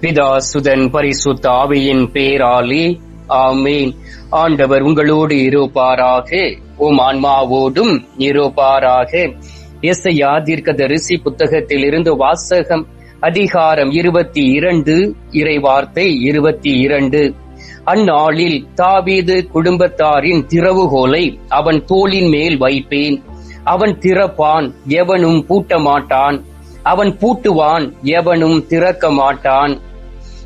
பிதா சுதன் பரிசுத்த ஆவியின் பேராலே ஆமேன். ஆண்டவர் உங்களோடு இருப்பாராக. உம் ஆன்மாவோடும் இருப்பாராக. எஸ்ஐயா தீர்க்கதரிசி புத்தகத்தில் இருந்து வாசகம் அதிகாரம் இருபத்தி இரண்டு இறைவார்த்தை இருபத்தி இரண்டு. அந்நாளில் தாவீது குடும்பத்தாரின் திறவுகோலை அவன் தோளின் மேல் வைப்பேன். அவன் திறப்பான் எவனும் பூட்ட மாட்டான் அவன் பூட்டுவான் எவனும் திறக்க மாட்டான்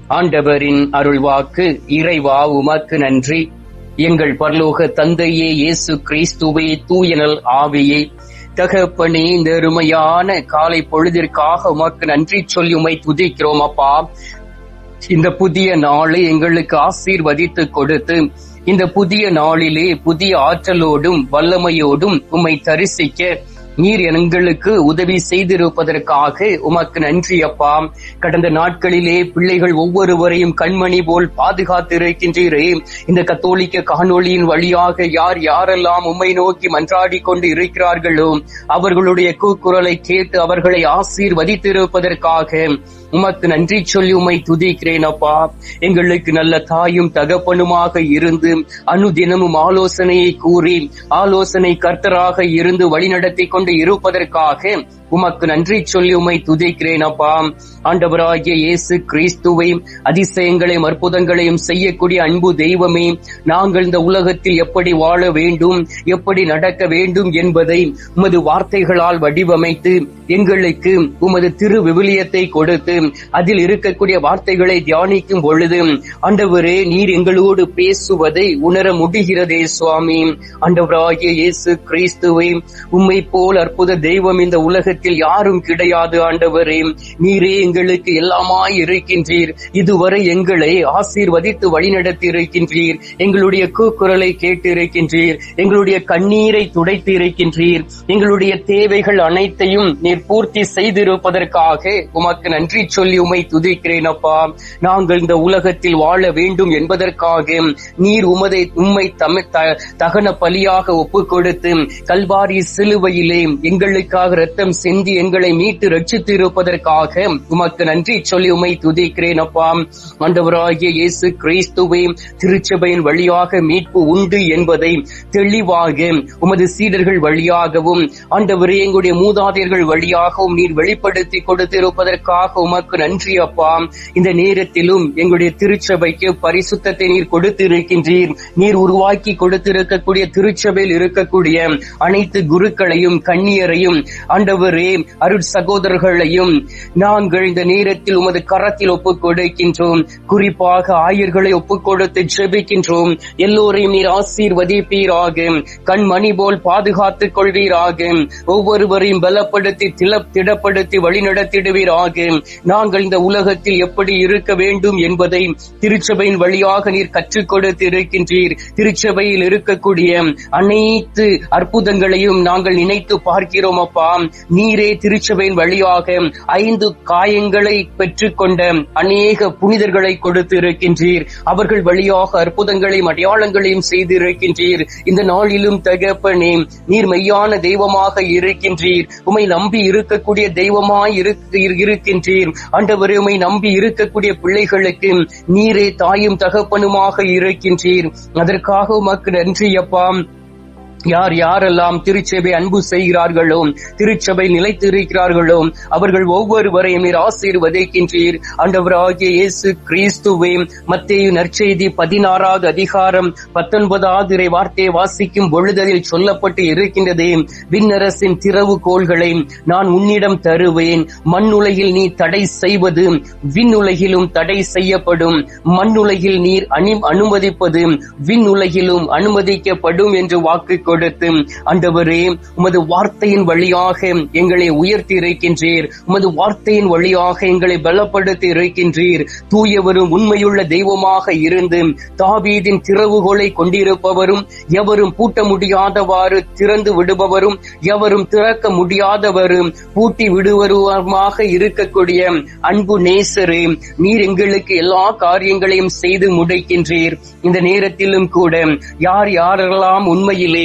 ஆண்டவரின் அருள்வாக்கு இறைவா உமக்கு நன்றி. எங்கள் பரலோக தந்தையே இயேசு கிறிஸ்துவே தூயனல் ஆவியே. தகப்பனே இந்த அருமையான காலை பொழுதிற்காக உமக்கு நன்றி சொல்லி உமை துதிக்கிறோம் அப்பா. இந்த புதிய நாளை எங்களுக்கு ஆசீர்வதித்து கொடுத்து இந்த புதிய நாளிலே புதிய ஆற்றலோடும் வல்லமையோடும் உம்மை தரிசிக்க நீர் எங்களுக்கு உதவி செய்திருப்பதற்காக உமக்கு நன்றி அப்பா. கடந்த நாட்களிலே பிள்ளைகள் ஒவ்வொருவரையும் கண்மணி போல் பாதுகாத்து இருக்கின்றீரே. இந்த கத்தோலிக்க காணொளியின் வழியாக யார் யாரெல்லாம் உம்மை நோக்கி மன்றாடி கொண்டு இருக்கிறார்களோ அவர்களுடைய கூக்குரலை கேட்டு அவர்களை ஆசீர்வதித்திருப்பதற்காக உமக்கு நன்றி சொல்லி உமை துதிக்கிறேன் அப்பா எங்களுக்கு நல்ல தாயும் தகப்பனுமாக இருந்து அனுதினமும் ஆலோசனையை கூறி ஆலோசனை கர்த்தராக இருந்து வழிநடத்தி கொண்டு இருப்பதற்காக உமக்கு நன்றி சொல்லி உமை துதிக்கிறேன் அப்பா. ஆண்டவராகிய இயேசு கிறிஸ்துவை அதிசயங்களையும் அற்புதங்களையும் செய்யக்கூடிய அன்பு தெய்வமே நாங்கள் இந்த உலகத்தில் எப்படி வாழ வேண்டும் எப்படி நடக்க வேண்டும் என்பதை உமது வார்த்தைகளால் வடிவமைத்து எங்களுக்கு உமது திரு விவிலியத்தை கொடுத்து அதில் இருக்கக்கூடிய வார்த்தைகளை தியானிக்கும் பொழுது ஆண்டவரே நீர் எங்களோடு பேசுவதை உணர முடிகிறதே சுவாமி. ஆண்டவராகிய இயேசு கிறிஸ்துவை உம்மை போல் அற்புத தெய்வம் இந்த உலகத்தில் உலகத்தில் யாரும் கிடையாது ஆண்டவரே. நீரே எங்களுக்கு எல்லாமாய் இருக்கின்றீர். இதுவரை எங்களை ஆசீர்வதித்து வழிநடத்தி இருக்கின்றீர் எங்களுடைய கூக்குரலை கேட்டு இருக்கின்றீர் எங்களுடைய கண்ணீரை துடைத்து இருக்கின்றீர் எங்களுடைய தேவைகள் அனைத்தையும் நீர் பூர்த்தி செய்திருப்பதற்காக உமக்கு நன்றி சொல்லி உமை துதிக்கிறேன் அப்பா. நாங்கள் இந்த உலகத்தில் வாழ வேண்டும் என்பதற்காக நீர் உமதை உம்மை தமிழ் தகன பலியாக ஒப்பு கொடுத்து கல்வாரி சிலுவையிலே எங்களுக்காக ரத்தம் சிந்தி எங்களை மீட்டு ரட்சித்து இருப்பதற்காக உமக்கு நன்றி சொல்லி உமை துதிக்கிறேன் அப்பா. ஆண்டவராகிய இயேசு கிறிஸ்துவை திருச்சபையின் வழியாக மீட்பு உண்டு என்பதை தெளிவாக உமது சீடர்கள் வழியாகவும் ஆண்டவரே எங்களுடைய மூதாதையர்கள் வழியாகவும் நீர் வெளிப்படுத்தி கொடுத்திருப்பதற்காக உமக்கு நன்றி அப்பா. இந்த நேரத்திலும் எங்களுடைய திருச்சபைக்கு பரிசுத்தத்தை நீர் கொடுத்திருக்கின்றீர். நீர் உருவாக்கி கொடுத்திருக்கக்கூடிய திருச்சபையில் இருக்கக்கூடிய அனைத்து குருக்களையும் கண்ணியரையும் ஆண்டவர் ஆண்டவரே அருள் சகோதரர்களையும் நாங்கள் இந்த நேரத்தில் உமது கரத்தில் ஒப்புக் கொடுக்கின்றோம். குறிப்பாக ஆயர்களை ஒப்புக் கொடுத்து ஜெபிக்கின்றோம். எல்லோரையும் நீர் ஆசீர்வதிப்பீராக. கண்மணி போல் பாதுகாத்துக் கொள்வீராக. ஒவ்வொருவரையும் பலப்படுத்தி தில திடப்படுத்தி வழிநடத்திடுவீராக. நாங்கள் இந்த உலகத்தில் எப்படி இருக்க வேண்டும் என்பதை திருச்சபையின் வழியாக நீர் கற்றுக் கொடுத்து இருக்கின்றீர் திருச்சபையில் இருக்கக்கூடிய அனைத்து அற்புதங்களையும் நாங்கள் நினைத்து பார்க்கிறோம் அப்பா. நீ நீரே திருச்சபையின் வழியாக ஐந்து காயங்களை பெற்றுக்கொண்ட அநேக புனிதர்களை கொடுத்து இருக்கின்றீர் அவர்கள் வழியாக அற்புதங்களையும் அடையாளங்களையும் செய்திருக்கின்றீர். இந்த நாளிலும் தகப்பனே நீர் மெய்யான தெய்வமாக இருக்கின்றீர். உமை நம்பி இருக்கக்கூடிய தெய்வமாய் இருக்கின்றீர். ஆண்டவரே உமை நம்பி இருக்கக்கூடிய பிள்ளைகளுக்கு நீரே தாயும் தகப்பனுமாக இருக்கின்றீர். அதற்காக உமக்கு நன்றி அப்பா. யார் யாரெல்லாம் திருச்சபை அன்பு செய்கிறார்களோ திருச்சபை நிலைத்து இருக்கிறார்களோ அவர்கள் ஒவ்வொருவரையும் நீர் ஆசீர்வதிக்கின்றீர். ஆண்டவராகிய இயேசு கிறிஸ்துவே மத்திய நற்செய்தி பதினாறாவது அதிகாரம் பத்தொன்பதாவது இறை வார்த்தையை வாசிக்கும் பொழுதலில் சொல்லப்பட்டு இருக்கின்றது விண்ணரசின் திறவு கோள்களை நான் உன்னிடம் தருவேன். மண்ணுலகில் நீ தடை செய்வது விண்ணுலகிலும் தடை செய்யப்படும். மண்ணுலகில் நீர் அனு அனுமதிப்பது விண்ணுலகிலும் அனுமதிக்கப்படும் என்று வாக்கு கொடுத்து ஆண்டவரே உமது வார்த்தையின் வழியாக எங்களை உயர்த்தி இருக்கின்றீர் உமது வார்த்தையின் வழியாக எங்களை பலப்படுத்தி இருக்கின்றீர் தூயவரும் உண்மையுள்ள தெய்வமாக இருந்து தாவீதின் திறவுகோலை கொண்டிருப்பவரும் எவரும் பூட்ட முடியாதவாறு திறந்து விடுபவரும் எவரும் திறக்க முடியாதவரும் பூட்டி விடுவருமாக இருக்கக்கூடிய அன்பு நேசரே நீர் எங்களுக்கு எல்லா காரியங்களையும் செய்து முடிக்கின்றீர். இந்த நேரத்திலும் கூட யார் யாரெல்லாம் உண்மையிலே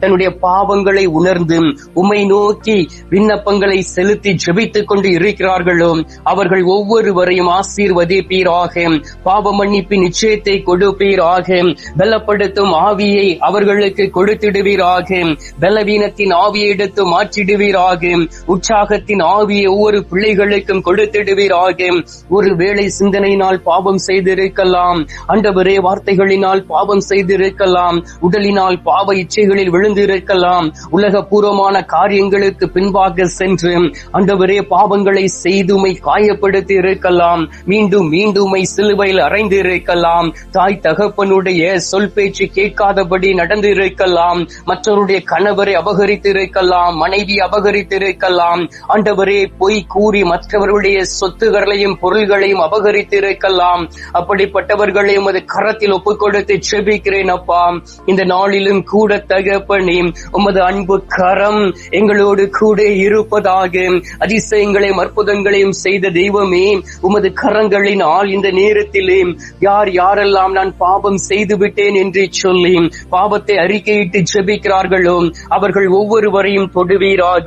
தன்னுடைய பாவங்களை உணர்ந்து உம்மை நோக்கி விண்ணப்பங்களை செலுத்தி ஜெபித்துக் கொண்டு இருக்கிறார்களோ அவர்கள் ஒவ்வொருவரையும் ஆசீர்வதிப்பீராக பாவ மன்னிப்பின் நிச்சயத்தை கொடுப்பீராக பலப்படுத்தும் ஆவியை அவர்களுக்கு கொடுத்திடுவீராக பலவீனத்தின் ஆவியை எடுத்து மாற்றிடுவீராக உற்சாகத்தின் ஆவியை ஒவ்வொரு பிள்ளைகளுக்கும் கொடுத்திடுவீராக. ஒரு வேளை சிந்தனையினால் பாவம் செய்திருக்கலாம் அண்டவரே வார்த்தைகளினால் பாவம் செய்திருக்கலாம் உடலினால் பாவ இச்சைகளில் விழுந்து இருக்கலாம். உலக பூர்வமான காரியங்களுக்கு பின்பாக சென்று அண்டவரே பாவங்களை செய்துமை காயப்படுத்தி இருக்கலாம். மீண்டும் மீண்டுமை சிலுவையில் அறைந்து இருக்கலாம். தாய் தகப்பனுடைய சொல் பேச்சு கேட்காதபடி நடந்து இருக்கலாம். மற்றவருடைய கணவரை அபகரித்து இருக்கலாம். மனைவி அபகரித்து இருக்கலாம். ஆண்டவரே பொய் கூறி மற்றவர்களுடைய சொத்துகளையும் பொருள்களையும் அபகரித்து இருக்கலாம். அப்படிப்பட்டவர்களை உமது கரத்தில் ஒப்புக் கொடுத்து செபிக்கிறேன் அப்பா. இந்த நாளிலும் கூட தகப்ப தகப்பனே உமது அன்பு கரம் எங்களோடு கூட இருப்பதாக அதிசயங்களையும் அற்புதங்களையும் செய்த தெய்வமே உமது கரங்களின் ஆள் இந்த நேரத்திலே. யார் யாரெல்லாம் நான் பாவம் செய்து விட்டேன் என்று சொல்லி பாவத்தை அறிக்கையிட்டு ஜெபிக்கிறார்களோ அவர்கள் ஒவ்வொருவரையும் தொடுவீராக.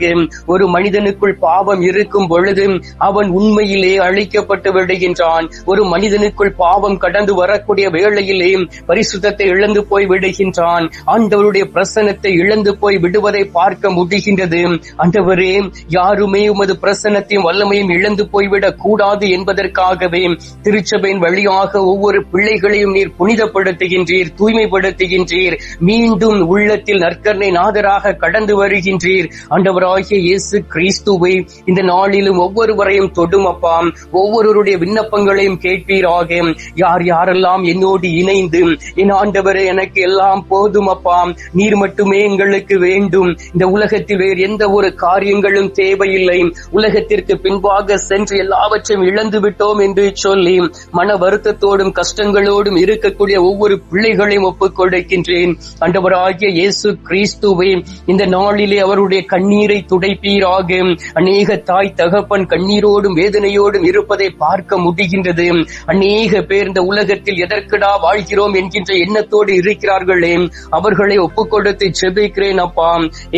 ஒரு மனிதனுக்குள் பாவம் இருக்கும் பொழுது அவன் உண்மையிலே அழிக்கப்பட்டு விடுகின்றான். ஒரு மனிதனுக்குள் பாவம் கடந்து வரக்கூடிய வேளையிலே பரிசுத்தத்தை இழந்து போய் விடுகின்றான். ஆண்டவருடைய பிரசனத்தை இழந்து போய் விடுவதை பார்க்க முடிகின்றது. ஆண்டவரே யாருமே உமது பிரசன்னத்தையும் வல்லமையும் இழந்து போய்விடக் கூடாது என்பதற்காகவே திருச்சபையின் வழியாக ஒவ்வொரு பிள்ளைகளையும் நீர் புனிதப்படுத்துகின்றீர் தூய்மைப்படுத்துகின்றீர். மீண்டும் உள்ளத்தில் நற்கர்ணை நாதராக கடந்து வருகின்றீர். ஆண்டவராகிய இயேசு கிறிஸ்துவை இந்த நாளிலும் ஒவ்வொருவரையும் தொடுமப்பாம் ஒவ்வொருவருடைய விண்ணப்பங்களையும் கேட்பீராக. யார் யாரெல்லாம் என்னோடு இணைந்து என் ஆண்டவரே எனக்கு எல்லாம் போதும் அப்பாம் நீர் மட்டும் மட்டுமே எங்களுக்கு வேண்டும். இந்த உலகத்தில் வேறு எந்த ஒரு காரியங்களும் தேவையில்லை. உலகத்திற்கு பின்பாக சென்று எல்லாவற்றையும் இழந்து விட்டோம் என்று சொல்லி மன வருத்தத்தோடும் கஷ்டங்களோடும் இருக்கக்கூடிய ஒவ்வொரு பிள்ளைகளையும் ஒப்புக் கொடுக்கின்றேன். ஆண்டவராகிய இயேசு கிறிஸ்துவை இந்த நாளிலே அவருடைய கண்ணீரை துடைப்பீராக. அநேக தாய் தகப்பன் கண்ணீரோடும் வேதனையோடும் இருப்பதை பார்க்க முடிகின்றது. அநேக பேர் இந்த உலகத்தில் எதற்குடா வாழ்கிறோம் என்கின்ற எண்ணத்தோடு இருக்கிறார்களே. அவர்களை ஒப்புக் கொடுத்து செபிக்கிறேன் அப்பா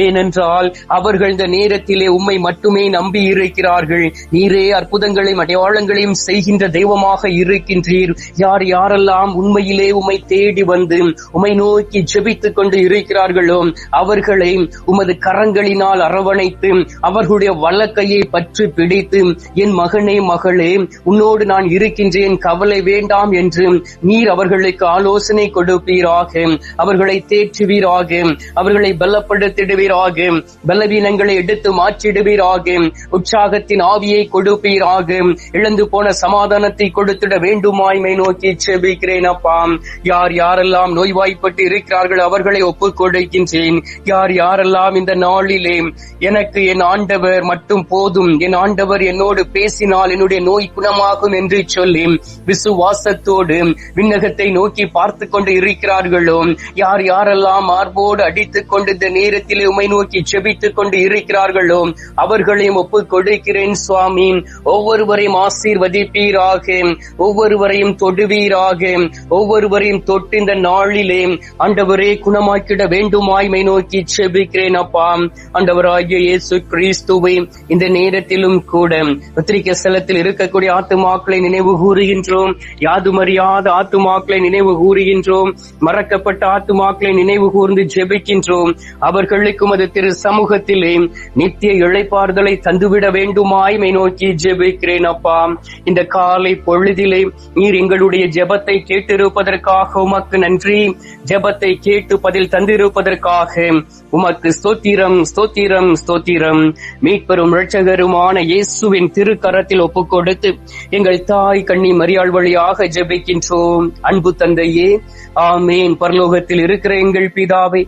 ஏனென்றால் அவர்கள் இந்த நேரத்திலே உம்மை மட்டுமே நம்பி இருக்கிறார்கள். நீரே அற்புதங்களையும் அடையாளங்களையும் செய்கின்ற தெய்வமாக இருக்கின்றீர். யார் யாரெல்லாம் உண்மையிலே உம்மை தேடி வந்து உம்மை நோக்கி ஜெபித்துக் கொண்டு இருக்கிறார்களோ அவர்களை உமது கரங்களினால் அரவணைத்து அவர்களுடைய வழக்கையை பற்றி பிடித்து என் மகனே மகளே உன்னோடு நான் இருக்கின்றேன் கவலை வேண்டாம் என்று நீர் அவர்களுக்கு ஆலோசனை கொடுப்பீராக. அவர்களை தேற்றுவீராக. அவர்களை பலப்படுத்திடுவீராக. பலவீனங்களை எடுத்து மாற்றிடுவீராக. உற்சாகத்தின் ஆவியை கொடுப்பீராக. இழந்து போன சமாதானத்தை கொடுத்திட வேண்டுமாய்மை நோக்கி செபிக்கிறேன் அப்பா. யார் யாரெல்லாம் நோய்வாய்ப்பட்டு இருக்கிறார்கள் அவர்களை ஒப்புக் கொடுக்கின்றேன். யார் யாரெல்லாம் இந்த நாளிலே எனக்கு என் ஆண்டவர் மட்டும் போதும். என் ஆண்டவர் என்னோடு பேசினால் என்னுடைய நோய் குணமாகும் என்று சொல்லி விசுவாசத்தோடு விண்ணகத்தை நோக்கி பார்த்து கொண்டு இருக்கிறார்களோ. யார் யாரெல்லாம் மார்போடு அடித்துக் கொண்டு இந்த நேரத்திலே உமை நோக்கி செபித்துக் கொண்டு இருக்கிறார்களோ அவர்களையும் ஒப்புக் கொடுக்கிறேன் சுவாமி. ஒவ்வொருவரையும் ஆசீர்வதிப்பீராக. ஒவ்வொருவரையும் தொடுவீராக. ஒவ்வொருவரையும் தொட்டு இந்த நாளிலே ஆண்டவரே குணமாக்கிட வேண்டுமாய்மை நோக்கி செபிக்கிறேன் அப்பா. ஆண்டவராகிய இயேசு கிறிஸ்துவை இந்த நேரத்திலும் கூட பத்திரிகை ஸ்தலத்தில் இருக்கக்கூடிய ஆத்துமாக்களை நினைவு கூறுகின்றோம். யாதுமறியாத ஆத்துமாக்களை நினைவு கூறுகின்றோம். மறக்கப்பட்ட ஆத்துமாக்களை நினைவு கூர்ந்து ஜெபிக்க இருக்கின்றோம். அவர்களுக்கும் அது திரு சமூகத்திலே நித்திய இழைப்பாறுதலை தந்துவிட வேண்டுமாய்மை நோக்கி ஜெபிக்கிறேன் அப்பா. இந்த காலை பொழுதிலே நீர் எங்களுடைய ஜெபத்தை கேட்டிருப்பதற்காக உமக்கு நன்றி. ஜெபத்தை கேட்டு பதில் தந்திருப்பதற்காக உமக்கு ஸ்தோத்திரம் ஸ்தோத்திரம் ஸ்தோத்திரம். மீட்பெரும் இரட்சகருமான இயேசுவின் திருக்கரத்தில் ஒப்புக் கொடுத்து எங்கள் தாய் கண்ணி மரியாள் வழியாக ஜெபிக்கின்றோம். அன்பு தந்தையே ஆமேன். பரலோகத்தில் இருக்கிற எங்கள் பிதாவை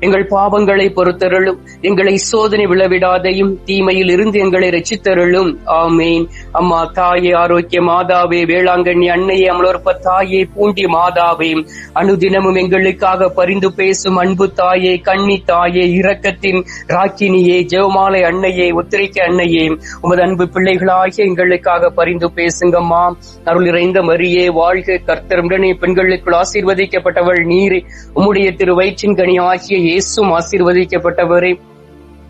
எங்கள் பாவங்களை பொறுத்தருளும். எங்களை சோதனை விழவிடாதையும் தீமையில் இருந்து எங்களை ரச்சித்தருளும் ஆமேன். அம்மா தாயே ஆரோக்கிய மாதாவே வேளாங்கண்ணி அன்னையே அமலோற்ப தாயே பூண்டி மாதாவே. அனுதினமும் எங்களுக்காக பரிந்து பேசும் அன்பு தாயே கண்ணி தாயே இரக்கத்தின் ராக்கினியே ஜெவமாலை அன்னையே உத்திரிக்க அன்னையே. உமது அன்பு பிள்ளைகளாகிய எங்களுக்காக பரிந்து பேசுங்கம்மா. அருள் இறைந்த மரியே வாழ்க கர்த்தருடனே பெண்களுக்குள் ஆசீர்வதிக்கப்பட்டவள் நீரே. உம்முடைய திரு வயிற்றின் கனி ஆகிய இயேசும் ஆசீர்வதிக்கப்பட்டவரே.